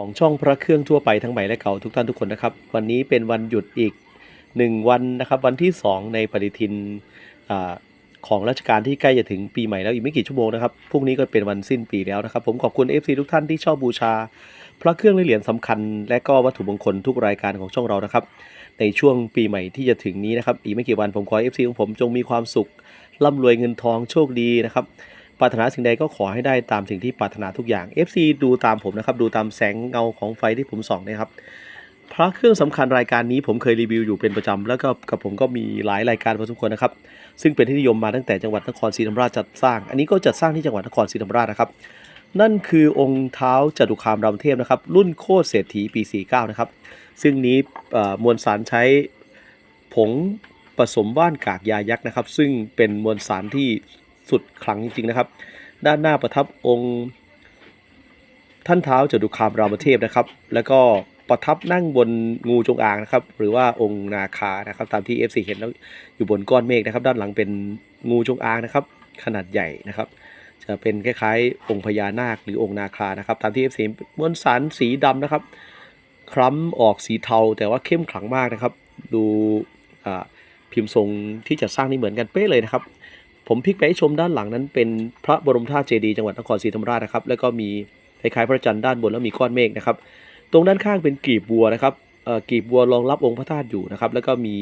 ของช่องพระเครื่องทั่วไปทั้งใหม่และเก่าทุกท่านทุกคนนะครับ วันนี้เป็นวันหยุดอีกหนึ่งวันนะครับ วันที่ 2 ในปฏิทินอของราชการที่ใกล้จะถึงปีใหม่แล้วอีกไม่กี่ชั่วโมงนะครับพรุ่งนี้ก็เป็นวันสิ้นปีแล้วนะครับ ผมขอบคุณ FC ทุกท่านที่ชอบบูชา พระเครื่องและเหรียญสำคัญ และก็วัตถุมงคลทุกรายการของช่องเรานะครับ ในช่วงปีใหม่ที่จะถึงนี้นะครับอีกไม่กี่วันผมขอ FC ของผมจงมีความสุขร่ำรวยเงินทองโชคดีนะครับ ปรารถนาสิ่งใดก็ขอให้ได้ตามสิ่งที่ปรารถนาทุกอย่าง FC ดูตามผมนะครับดูตามแสงเงาของไฟที่ผมส่องนะครับพระเครื่องสำคัญรายการนี้ผมเคยรีวิวอยู่เป็นประจำแล้วก็กับผมก็มีหลายรายการพอสมควรนะครับ ซึ่งเป็นที่นิยมมาตั้งแต่จังหวัดนครศรีธรรมราชจัดสร้าง อันนี้ก็จัดสร้างที่จังหวัดนครศรีธรรมราชนะครับ นั่นคือองค์เท้าจตุคามรามเทพนะครับ รุ่นโคตรเศรษฐีปี 49 นะครับ ซึ่งนี้มวลสารใช้ผงผสมว่านกากยายักษ์นะครับ ซึ่งเป็นมวลสารที่ สุดขลังจริงๆนะครับ ด้านหน้าประทับองค์ ท่านเท้าจตุคามรามเทพนะครับ แล้วก็ประทับนั่งบนงูจงอางนะครับ หรือว่าองค์นาคานะครับ ตามที่ FC เห็นแล้วอยู่บนก้อนเมฆนะครับ ด้านหลังเป็นงูจงอางนะครับ ขนาดใหญ่นะครับ จะเป็นคล้ายๆ องค์พญานาคหรือองค์นาคานะครับ ตามที่ FC มวลสารสีดำนะครับ คล้ำออกสีเทา แต่ว่าเข้มขลังมากนะครับ ดูพิมพ์ทรงที่จะสร้างนี่เหมือนกันเป๊ะเลยนะครับ ผมพลิกไปให้ชมด้านหลังนั้นเป็นพระบรมธาตุเจดีย์จังหวัดนครศรีธรรมราชนะครับ แล้วก็มีคล้ายๆพระจันทร์ด้านบนแล้วมีก้อนเมฆนะครับ ตรงด้านข้างเป็นกลีบบัวนะครับเอ่อกลีบบัวรองรับองค์พระธาตุอยู่นะครับ แล้วก็มี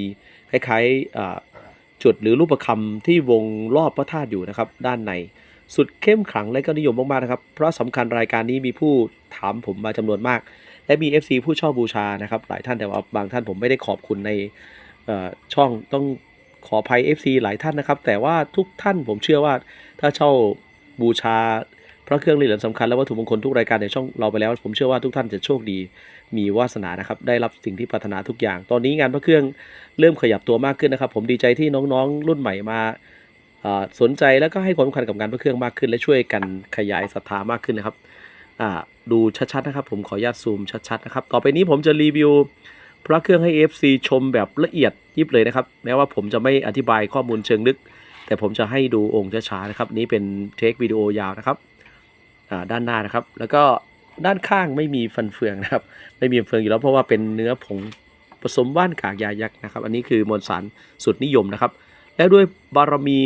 คล้ายๆจุดหรือรูปคำที่วงรอบพระธาตุอยู่นะครับ ด้านในสุดเข้มขลังและก็นิยมมากๆนะครับ เพราะสำคัญรายการนี้มีผู้ถามผมมาจำนวนมาก และมี FC ผู้ชอบบูชานะครับ หลายท่านแต่ว่าบางท่านผมไม่ได้ขอบคุณในช่องต้อง ขออภัย FC หลายท่านนะครับ แต่ว่าทุกท่านผมเชื่อว่าถ้าเช่าบูชาพระเครื่องเหรียญสำคัญและวัตถุมงคลทุกรายการในช่องเราไปแล้ว ผมเชื่อว่าทุกท่านจะโชคดีมีวาสนานะครับได้รับสิ่งที่ปรารถนาทุกอย่าง ตอนนี้งานพระเครื่องเริ่มขยับตัวมากขึ้นนะครับ ผมดีใจที่น้องๆ รุ่นใหม่มาสนใจแล้วก็ให้ความสำคัญกับงานพระเครื่องมากขึ้น และช่วยกันขยายศรัทธามากขึ้นนะครับดูชัดๆนะครับ ผมขออนุญาตซูมชัดๆนะครับต่อไปนี้ผมจะรีวิว พระเครื่องให้ FC ชมแบบละเอียดยิบเลยนะครับ แม้ว่าผมจะไม่อธิบายข้อมูลเชิงลึก แต่ผมจะให้ดูองค์ช้าๆนะครับ นี้เป็นเทควิดีโอยาวนะครับด้านหน้านะครับ แล้วก็ด้านข้างไม่มีฟันเฟืองนะครับ ไม่มีฟันเฟืองอยู่แล้วเพราะว่าเป็นเนื้อผงผสมว่านกากยายักษ์นะครับ อันนี้คือมวลสารสุดนิยมนะครับ และด้วยบารมี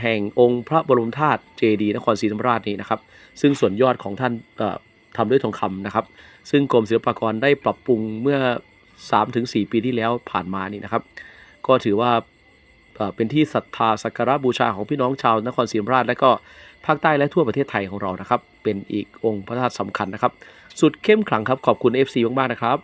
แห่งองค์พระบรมธาตุเจดีย์นครศรีธรรมราชนี้นะครับ ซึ่งส่วนยอดของท่านเอ่อทำด้วยทองคำนะครับ ซึ่งกรมศิลปากรได้ปรับปรุงเมื่อ 3-4 ปีที่แล้วผ่านมานี่นะครับ ก็ถือว่าเป็นที่ศรัทธาสักการะบูชาของพี่น้องชาวนครศรีธรรมราช และก็ภาคใต้และทั่วประเทศไทยของเรานะครับ เป็นอีกองค์พระธาตุสำคัญนะครับ สุดเข้มขลังครับขอบคุณ FC มากๆนะครับ